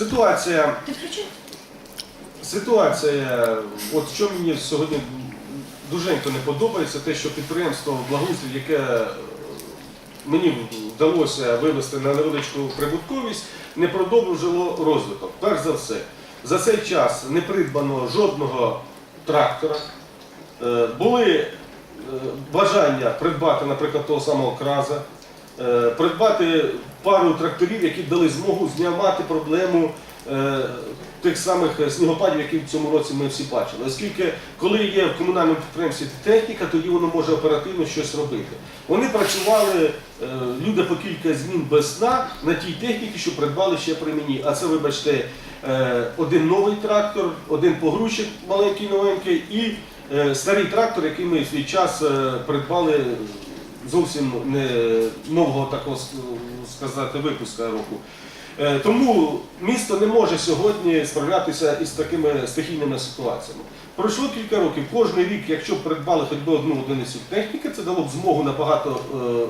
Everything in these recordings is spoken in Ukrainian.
Ситуація, ситуація, от що мені сьогодні дуженько не подобається, те, що підприємство благоустрій, яке е, мені вдалося вивести на невеличку прибутковість, не продовжило розвиток. Перш за все, за цей час не придбано жодного трактора. Е, Були е, бажання придбати, наприклад, того самого краза, придбати пару тракторів, які дали змогу знімати проблему е, тих самих снігопадів, які в цьому році ми всі бачили. Оскільки, коли є в комунальному підприємстві техніка, тоді воно може оперативно щось робити. Вони працювали е, люди по кілька змін без сна на тій техніці, що придбали ще при мені. А це, вибачте, е, один новий трактор, один погрузчик маленький новенький і старий трактор, який ми в свій час придбали зовсім не нового такого сказати випуска року. Е, Тому місто не може сьогодні справлятися із такими стихійними ситуаціями. Пройшло кілька років. Кожний рік, якщо б придбали хоч би одну одиницю техніки, це дало б змогу набагато е,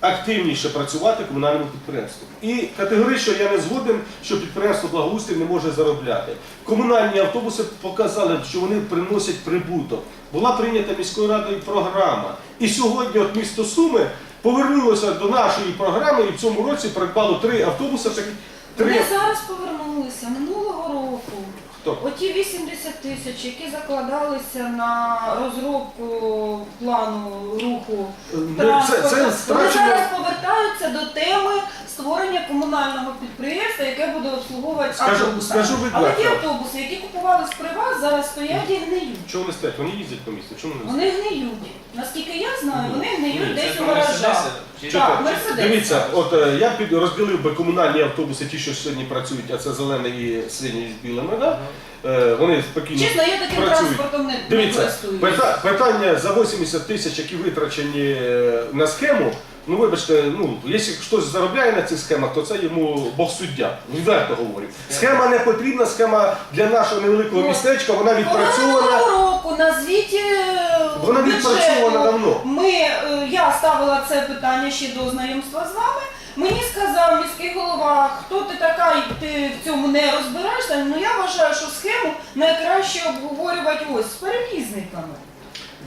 активніше працювати комунальному підприємству. І категорично я не згоден, що підприємство благоустрій не може заробляти. Комунальні автобуси показали, що вони приносять прибуток. Була прийнята міською радою програма. І сьогодні от місто Суми повернулося до нашої програми і в цьому році придбало три автобуси. Три Вони зараз повернулися минулого року. Хто? Оті 80 тисяч, які закладалися на розробку плану руху Це, транспорту, це вони страшно. зараз повертаються до теми створення комунального підприємства, яке буде обслуговувати Скажу- автобуси. скажу Але відверто. ті автобуси, які купували з приват, зараз стоять і гниють. Чого вони стоять? Вони їздять по місту. Чому вони Вони гниють. Наскільки я знаю, вони гниють десь у гаражах. Так, Мерседес. Дивіться, от е, я під розділив би комунальні автобуси, ті, що сьогодні працюють, а це зелений і синій з білими. Да? Е, вони спокійно Чесно, я таким працюють. транспортом не, не Дивіться, користуюсь. пита- питання за 80 тисяч, які витрачені е, на схему. Ну, вибачте, ну якщо хтось заробляє на цих схемах, то це йому Бог суддя. Відверто говорю. Схема не потрібна, схема для нашого невеликого Ну, містечка, вона відпрацьована. Минулого року на звіті е, Вона відпрацьована давно. Ми, е, я ставила це питання ще до знайомства з вами. Мені сказав міський голова, хто ти така, і ти в цьому не розбираєшся. Ну я вважаю, що схему найкраще обговорювати ось з перевізниками.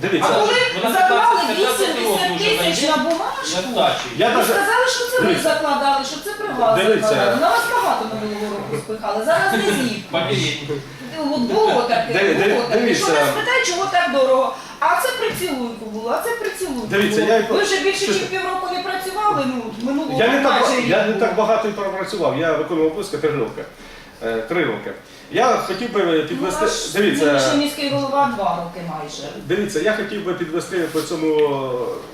А коли вона заклали 15 80 років тисяч на На бумажку, я ви навіть сказали, що це ви Дивіться. закладали, що це при вас Дивіться. закладали. На вас багато минулого року спихали, зараз не. Попередній. От було таке, Диви- диви- було таке. дивіться. Що не спитай, чого так дорого. А це прицілуйку було, а це прицілуйку Дивіться, було. я Ви вже більше ніж півроку не працювали, ну, минулого Я не, так, майже рік я не було. так багато і пропрацював, я виконував обов'язки. Е, Три роки. Я хотів би Ну, підвести. ваш Дивіться, міський голова два роки майже. дивіться, я хотів би підвести по цьому.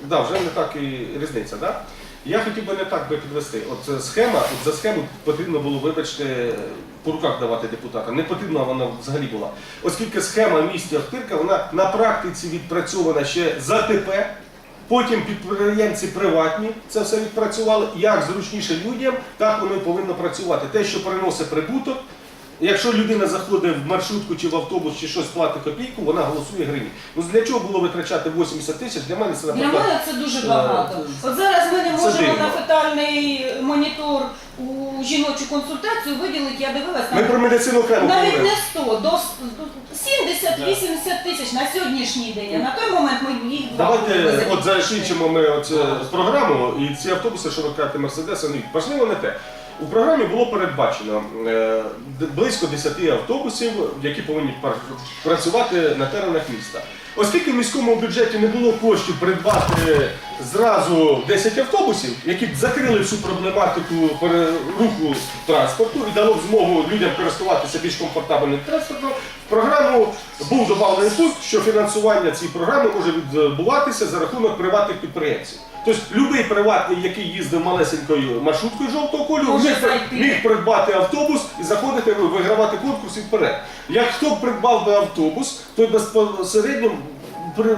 Да, вже не так і різниця, да? Я хотів би не так би підвести. От е, схема, от за схему потрібно було, вибачте, по руках давати депутатам. Не потрібна вона взагалі була. Оскільки схема в місті Охтирка, вона на практиці відпрацьована ще за ТП. Потім підприємці приватні це все відпрацювали. Як зручніше людям, так воно і повинно працювати. Те, що приносить прибуток. Якщо людина заходить в маршрутку чи в автобус, чи щось платить копійку, вона голосує гривні. Ну для чого було витрачати 80 тисяч? Для мене це Для мене це дуже Е, багато. От зараз ми не можемо на фетальний монітор у жіночу консультацію виділити, я дивилася, Ми про медицину окремо навіть говоримо. не 100, до 70-80 тисяч на сьогоднішній день. А на той момент ми їх два Давайте от закінчимо ми от, е, програму і ці автобуси, кажете, Мерседеси, ну, важливо не те. У програмі було передбачено е, близько 10 автобусів, які повинні працювати на теренах міста. Оскільки в міському бюджеті не було коштів придбати зразу 10 автобусів, які б закрили всю проблематику руху транспорту і дало б змогу людям користуватися більш комфортабельним транспортом, в програму був додавлений пункт, що фінансування цієї програми може відбуватися за рахунок приватних підприємців. Тобто будь-який приватний, який їздив малесенькою маршруткою жовтого кольору, міг, міг придбати автобус і заходити вигравати конкурс і вперед. Як хто придбав би автобус, то безпосередньо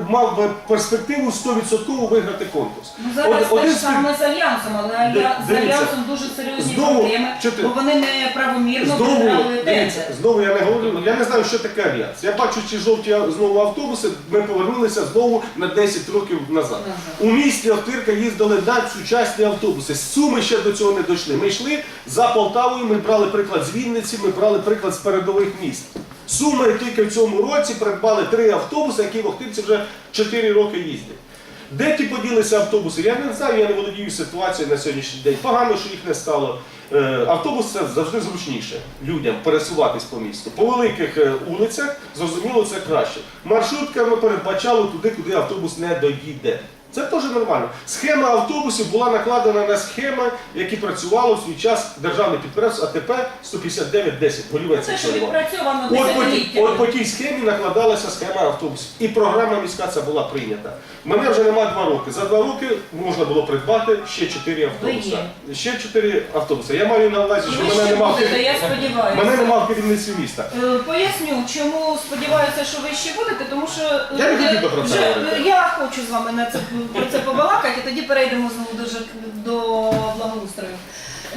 мав би перспективу 100% виграти конкурс. Ну, зараз Од- те ж з саме з Альянсом, але Алья- з Дивіться. Альянсом дуже серйозні Знову, проблеми, чути- бо вони неправомірно Знову, виграли дивіться, тендер. знову я не говорю, я не знаю, що таке альянс. Я бачу ці жовті знову автобуси, ми повернулися знову на 10 років назад. Назад. У місті Охтирка їздили надсучасні автобуси. З Суми ще до цього не дійшли. Ми йшли за Полтавою, ми брали приклад з Вінниці, ми брали приклад з передових міст. Суми тільки в цьому році придбали три автобуси, які в вже 4 роки їздять. Де ті поділися автобуси? Я не знаю, я не володію ситуацією на сьогоднішній день. Погано, що їх не стало. Е, Автобус це завжди зручніше людям пересуватись по місту. По великих е, вулицях, зрозуміло, це краще. Маршрутками передбачали туди, куди автобус не доїде. Це теж нормально. Схема автобусів була накладена на схеми, які працювало в свій час державне підприємство АТП 15910. Голівець Це що відпрацьовано От по, тій- от по тій схемі накладалася схема автобусів. І програма міська ця була прийнята. Мене вже немає два роки. За два роки можна було придбати ще чотири автобуси. Ще чотири автобуси. Я маю на увазі, що мене немає я сподіваюся. мене немає в керівництві міста. Е, Поясню, чому сподіваюся, що ви ще будете, тому що е, Я не хотів би про це вже- я хочу з вами на це про це побалакати, і тоді перейдемо знову до до благоустрою.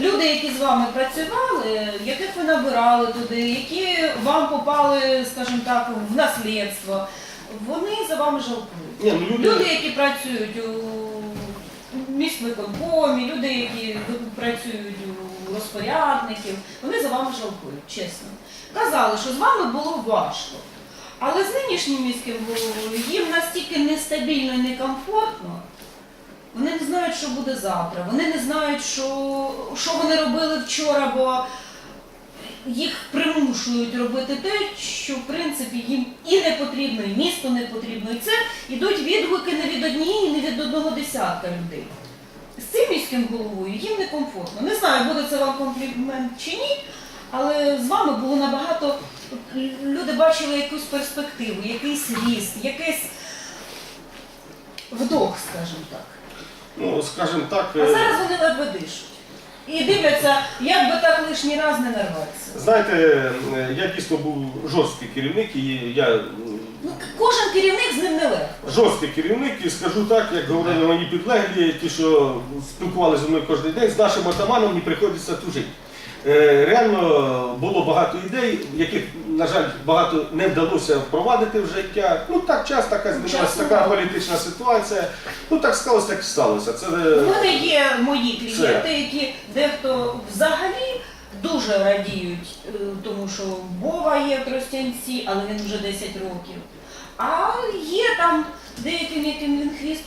Люди, які з вами працювали, яких ви набирали туди, які вам попали, скажімо так, в наслідство, вони за вами жалкують. Ні, ну люди, Люди, які працюють у міськвиконкомі, люди, які працюють у розпорядників, вони за вами жалкують, чесно. Казали, що з вами було важко. Але з нинішнім міським головою їм настільки нестабільно і некомфортно, вони не знають, що буде завтра. Вони не знають, що, що вони робили вчора, бо їх примушують робити те, що в принципі їм і не потрібно, і місту не потрібно. І це йдуть відгуки не від однієї, не від одного десятка людей. З цим міським головою їм некомфортно. Не знаю, буде це вам комплімент чи ні, але з вами було набагато. Люди бачили якусь перспективу, якийсь ріст, якийсь вдох, скажімо так. ну скажімо так, А е, зараз вони ледве дишуть. І дивляться, як би так лишній раз не нарватися. знаєте, е, я дійсно був жорсткий керівник, і я Ну, кожен керівник з ним не легко. жорсткий керівник, і скажу так, як говорили мої підлеглі, ті, що спілкувалися зі мною кожен день, з нашим атаманом мені приходиться тужити. Е, Реально було багато ідей, яких, на жаль, багато не вдалося впровадити в життя. Ну так час, така змінилася, така політична ситуація. Ну так сталося, так і сталося. Це е, У мене є мої клієнти, які дехто взагалі дуже радіють, е, тому що Бова є в Тростянці, але він вже 10 років. А є там деяким, яким він хвіст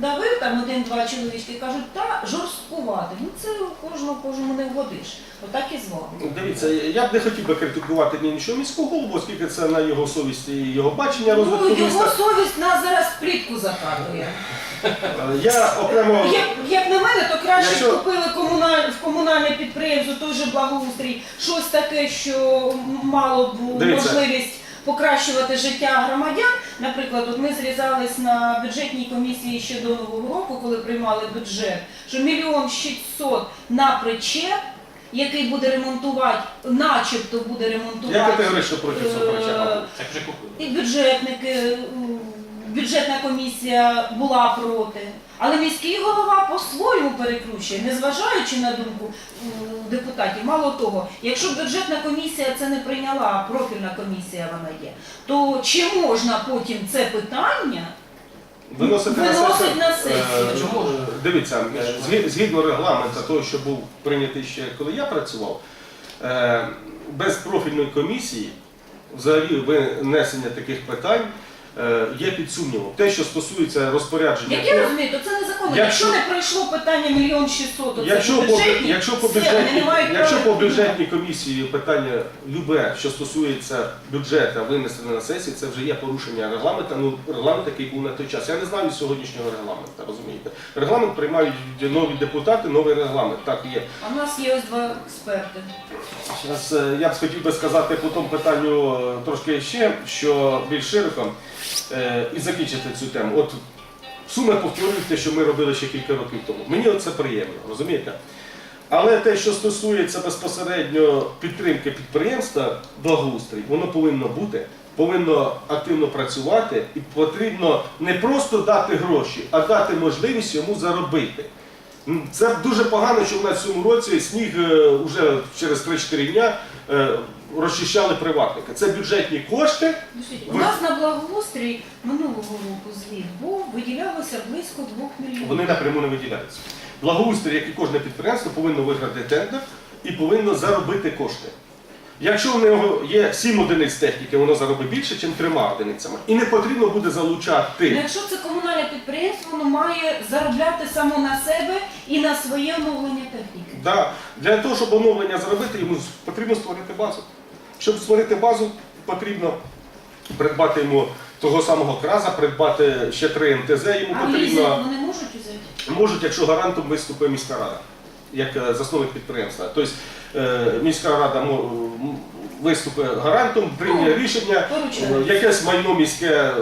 придавив, там один-два чоловічки кажуть, та жорсткувати. Ну це кожного кожному не вгодиш. Отак і з вами. Дивіться, я б не хотів би критикувати ні нічого міського голову, оскільки це на його совісті і його бачення розвитку Ну, його міста. совість нас зараз в плітку закатує. Е, Я окремо Як, як на мене, то краще Якщо- купили комуналь, в комунальне підприємство, той же благоустрій, щось таке, що мало б Дивіться. можливість покращувати життя громадян. Наприклад, от ми зрізались на бюджетній комісії ще до Нового року, коли приймали бюджет, що мільйон шістсот на причеп, який буде ремонтувати, начебто буде я ремонтувати. категорично проти цього е, причепа. І бюджетники, м, бюджетна комісія була проти. Але міський голова по-своєму перекручує, незважаючи на думку депутатів. Мало того, якщо бюджетна комісія це не прийняла, а профільна комісія вона є, то чи можна потім це питання Виносити на Виносить сесію. на сесію. Е, Чому? е, Дивіться, е, згідно регламенту того, що був прийнятий ще коли я працював, без профільної комісії взагалі винесення таких питань є під сумнівом. Те, що стосується розпорядження. Як я розумію, то це незаконно. Якщо- Якщо, не пройшло питання мільйон шістсот, Якщо по, бюджетні, якщо по все, вони бюджетній, не мають якщо права- по бюджетній комісії питання любе, що стосується бюджету, винесене на сесії, це вже є порушення регламенту. Ну регламент, який був на той час. Я не знаю сьогоднішнього регламенту, розумієте? Регламент приймають нові депутати, новий регламент. Так є. А в нас є ось два експерти. Зараз е, я б хотів би сказати по тому питанню е, трошки ще, що більш широко е, і закінчити цю тему. От суми повторюють те, що ми робили ще кілька років тому. Мені це приємно, розумієте? Але те, що стосується безпосередньо підтримки підприємства, благоустрій, воно повинно бути повинно активно працювати і потрібно не просто дати гроші, а дати можливість йому заробити. Це дуже погано, що в нас в цьому році сніг вже через 3-4 дня е, розчищали приватники. Це бюджетні кошти. У нас на благоустрій минулого року звіт був, виділялося близько 2 мільйонів. Вони напряму не виділяються. Благоустрій, як і кожне підприємство, повинно виграти тендер і повинно заробити кошти. Якщо в нього є 7 одиниць техніки, воно заробить більше, ніж трьома одиницями. І не потрібно буде Ну, залучати. Якщо це комунальне підприємство, воно має заробляти само на себе і на своє оновлення техніки. Да. Для того, щоб оновлення зробити, йому потрібно створити базу. Щоб створити базу, потрібно придбати йому того самого краза, придбати ще три МТЗ, йому А потрібно. вони можуть взяти? Можуть, якщо гарантом виступить міська рада, як е, засновник підприємства. Тобто е, міська рада виступить гарантом, прийняє Ну, рішення, е, якесь майно міське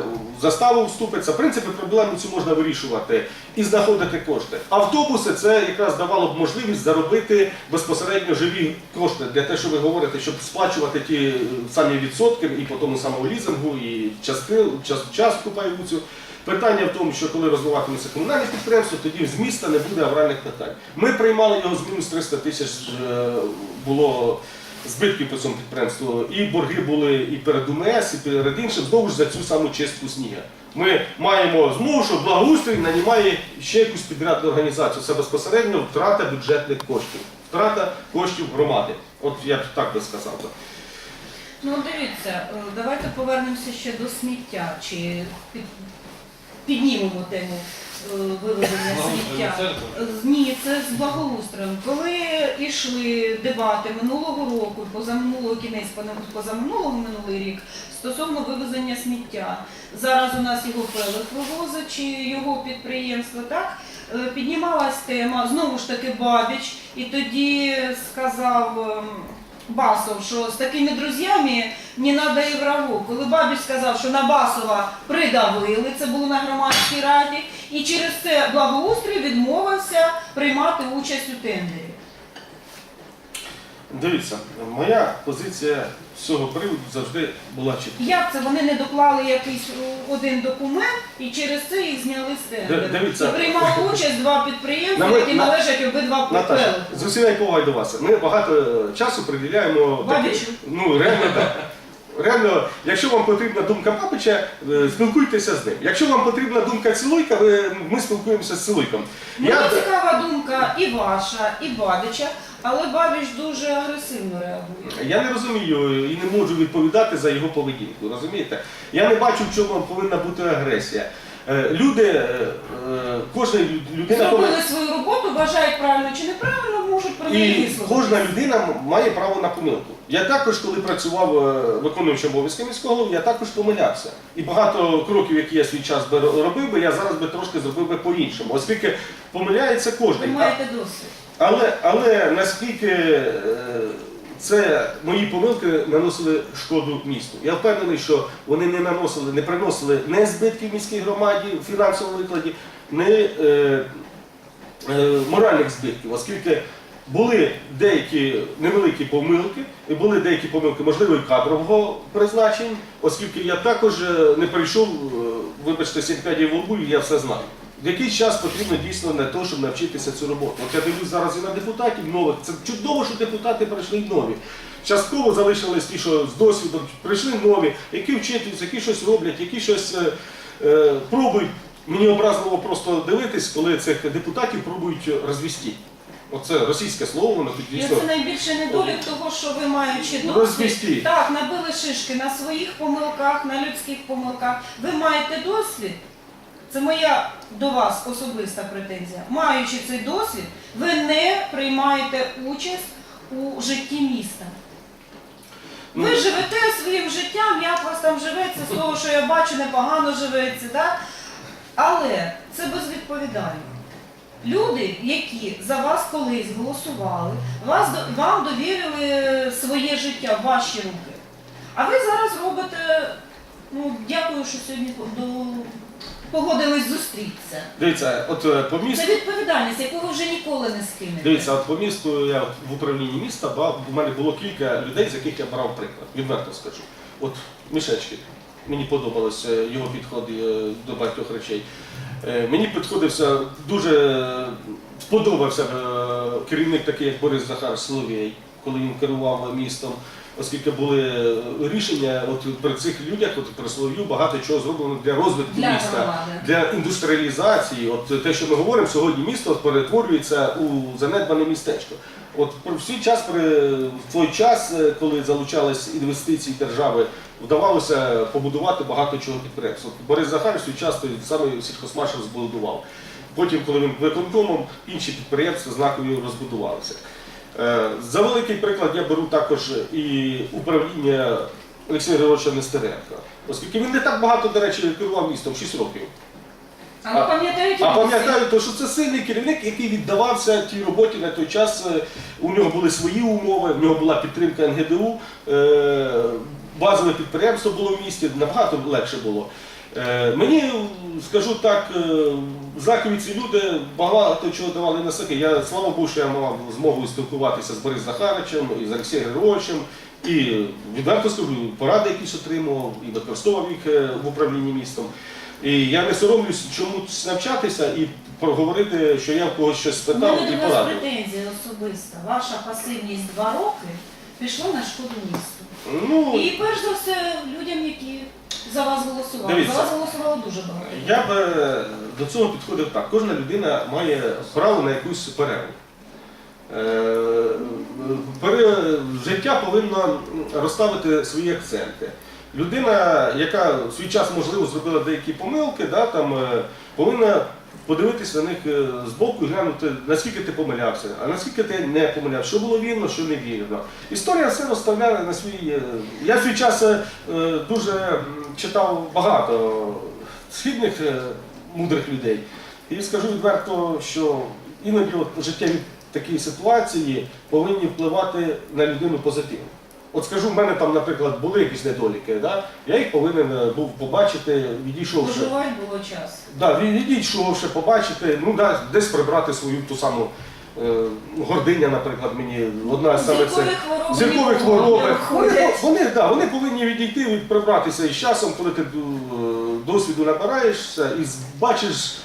заставу вступиться. В принципі, проблему цю можна вирішувати і знаходити кошти. Автобуси це якраз давало б можливість заробити безпосередньо живі кошти для того, що ви говорите, щоб сплачувати ті е, самі відсотки і по тому самому лізингу, і частки, час, частку пайову цю. Питання в тому, що коли розвиватиметься комунальне підприємство, тоді з міста не буде авральних питань. Ми приймали його з мінус 300 тисяч е, було збитків по цьому підприємству. І борги були і перед УМС, і перед іншим, знову ж за цю саму чистку сніга. Ми маємо змогу, що благоустрій нанімає ще якусь підрядну організацію. Це безпосередньо втрата бюджетних коштів, втрата коштів громади. От я б так би сказав. Ну дивіться, е, давайте повернемося ще до сміття. Чи під, піднімемо тему е, вивезення сміття. Ні, це з благоустроєм. Коли йшли дебати минулого року, позаминулого кінець позаминулого минулий рік стосовно вивезення сміття. Зараз у нас його пелих вивозить чи його підприємство, так? Е, Піднімалась тема, знову ж таки Бабіч, і тоді сказав ем, Басов, що з такими друзями не треба і врагу. Коли Бабіч сказав, що на Басова придавили, це було на громадській раді, і через це благоустрій відмовився приймати участь у тендері. Дивіться, моя позиція з цього приводу завжди була чітка. Як це вони не доклали якийсь один документ і через це їх зняли з тендеру? Дивіться. І приймали участь два підприємства, На які на- належать обидва Наташа, пелиху. з усією повагою до вас. Ми багато е, часу приділяємо Бабичу. таки- Ну, реально так. Реально, якщо вам потрібна думка Бабича, е, спілкуйтеся з ним. Якщо вам потрібна думка Цілуйка, ви, ми спілкуємося з Цілуйком. Мені цікава думка і ваша, і Бабича, але Бабіч дуже агресивно реагує. Я не розумію і не можу відповідати за його поведінку. Розумієте? Я не бачу, в чому повинна бути агресія. Е, Люди, е, кожна людина. Зробили свою роботу, вважають правильно чи неправильно, можуть І кожна людина має право на помилку. Я також, коли працював е, виконуючим обов'язки міського голови, я також помилявся. І багато кроків, які я свій час би робив би, я зараз би трошки зробив би по-іншому, оскільки помиляється Ви кожен. маєте досвід. Але, але наскільки е, це мої помилки наносили шкоду місту. Я впевнений, що вони не наносили, не приносили не збитків міській громаді в фінансовому викладі, не е, е, моральних збитків, оскільки були деякі невеликі помилки, і були деякі помилки, можливо, і кадрового призначення, оскільки я також е, не прийшов, е, вибачте, сімпядії в лбу, і я все знаю. Якийсь час потрібно дійсно для того, щоб навчитися цю роботу. От я дивлюсь зараз і на депутатів нових. Це чудово, що депутати прийшли нові. Частково залишились ті, що з досвідом прийшли нові, які вчитуються, які щось роблять, які щось е, е, пробують. Мені образливо просто дивитись, коли цих депутатів пробують розвісти. Оце російське слово, воно тут І дійсно. це найбільший недолік того, що ви маючи Розвісти. досвід, так, набили шишки на своїх помилках, на людських помилках. Ви маєте досвід. Це моя до вас особиста претензія. Маючи цей досвід, ви не приймаєте участь у житті міста. Ви Ну, живете своїм життям, як у вас там живеться, з того, що я бачу, непогано живеться, так? але це безвідповідально. Люди, які за вас колись голосували, вас, вам довірили своє життя в ваші руки. А ви зараз робите, ну, дякую, що сьогодні до, погодились зустрітися. Дивіться, от е, по місту. Це відповідальність, яку ви вже ніколи не скинете. Дивіться, от по місту я в управлінні міста у мене було кілька людей, з яких я брав приклад. Відверто скажу. от мішечки. Мені подобалося його підход е, до багатьох речей. Е, Мені підходився дуже сподобався е, керівник такий, як Борис Захар Соловєй, коли він керував містом, оскільки були е, рішення от при цих людях, от при Солов'ю, багато чого зроблено для розвитку Для міста громади. для індустріалізації, от те, що ми говоримо, сьогодні місто перетворюється у занедбане містечко. От про всій час при в той час, коли залучались інвестиції держави, вдавалося побудувати багато чого підприємств. От Борис Захарович свій час той самий сільхозмашин збудував. Потім, коли він виконкомом, інші підприємства знакові розбудувалися. Е, За великий приклад я беру також і управління Олексія Григоровича Нестеренка, оскільки він не так багато, до речі, керував містом 6 років. А? А пам'ятаю, то, що це сильний керівник, який віддавався тій роботі на той час. е, У нього були свої умови, в нього була підтримка НГДУ, е, базове підприємство було в місті, набагато легше було. Е, Мені, скажу так, е, знакові ці люди багато чого давали на саки. Я слава Богу, що я мав змогу спілкуватися з Борисом Захаричем і з Олексієм Григоровичем. І відверто скажу, поради якісь отримував і використовував їх е, в управлінні містом. І я не соромлюсь чомусь навчатися і проговорити, що я в когось щось У спитав мене і порадив. претензія особиста. Ваша пасивність два роки пішла на шкоду місту. Ну, І перш за все людям, які за вас голосували. Дивіться. За вас голосувало дуже багато. я б е, до цього підходив так. Кожна людина має право на якусь перерву. Е, пере- Життя повинно розставити свої акценти. Людина, яка в свій час, можливо, зробила деякі помилки, да, там, е, повинна подивитися на них е, збоку і глянути, наскільки ти помилявся, а наскільки ти не помилявся, що було вірно, що не вірно. Історія все розставляє на свій. е, Я в свій час е, дуже читав багато східних мудрих людей. І скажу відверто, що іноді от життєві такі ситуації повинні впливати на людину позитивно. От скажу, в мене там, наприклад, були якісь недоліки, да? я їх повинен е, був побачити, відійшовши. Доживати було час. Да, відійшовши, побачити, ну да, десь прибрати свою ту саму е, гординя, наприклад, мені одна з саме це. Зіркові хвороби. Вони, вони, да, вони повинні відійти і прибратися із часом, коли ти е, досвіду набираєшся і бачиш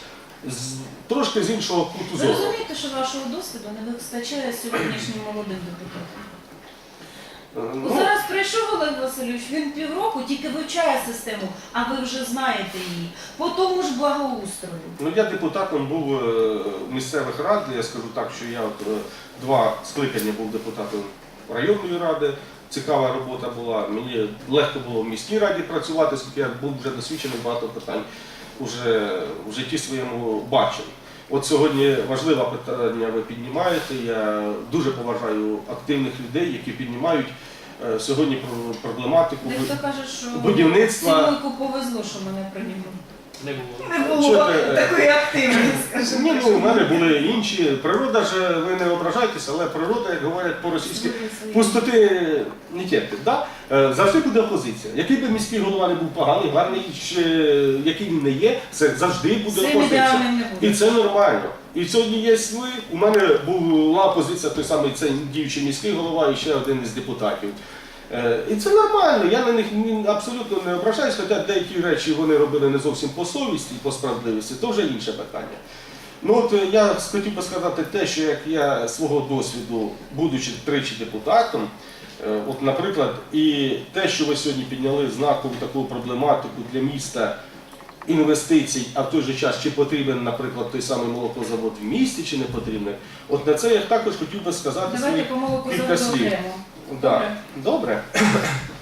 з, трошки з іншого куту Ви розумієте, що вашого досвіду не вистачає сьогоднішнім молодим депутатам? Ну, Зараз прийшов Олег Васильович, він півроку тільки вивчає систему, а ви вже знаєте її. По тому ж благоустрою. Ну, я депутатом був е, місцевих рад, я скажу так, що я от, е, два скликання був депутатом районної ради. Цікава робота була. Мені легко було в міській раді працювати, оскільки я був вже досвідчений багато питань уже в житті своєму бачив. От сьогодні важливе питання ви піднімаєте. Я дуже поважаю активних людей, які піднімають сьогодні про- проблематику. Дехто каже, що Будівництва. Цілунку повезло, що мене прийняли. Не було. Не було Чуєте, е, такої активності, Ні, ну, у мене були інші. Природа ж, ви не ображайтеся, але природа, як говорять по-російськи, пустоти не терпить. Да? Е, Завжди буде опозиція. Який би міський голова не був поганий, гарний, чи який він не є, це завжди буде Всім опозиція. ідеальним не буде. І це нормально. І сьогодні є ви. У мене була позиція той самий цей діючий міський голова і ще один із депутатів. Е, І це нормально, я на них абсолютно не ображаюсь, хоча деякі речі вони робили не зовсім по совісті і по справедливості, то вже інше питання. Ну от е, я хотів би сказати те, що як я свого досвіду, будучи тричі депутатом, е, от, наприклад, і те, що ви сьогодні підняли знакову таку проблематику для міста інвестицій, а в той же час чи потрібен, наприклад, той самий молокозавод в місті, чи не потрібен, от на це я також хотів би сказати Давайте свої по кілька слів. окремо. Да. Добре.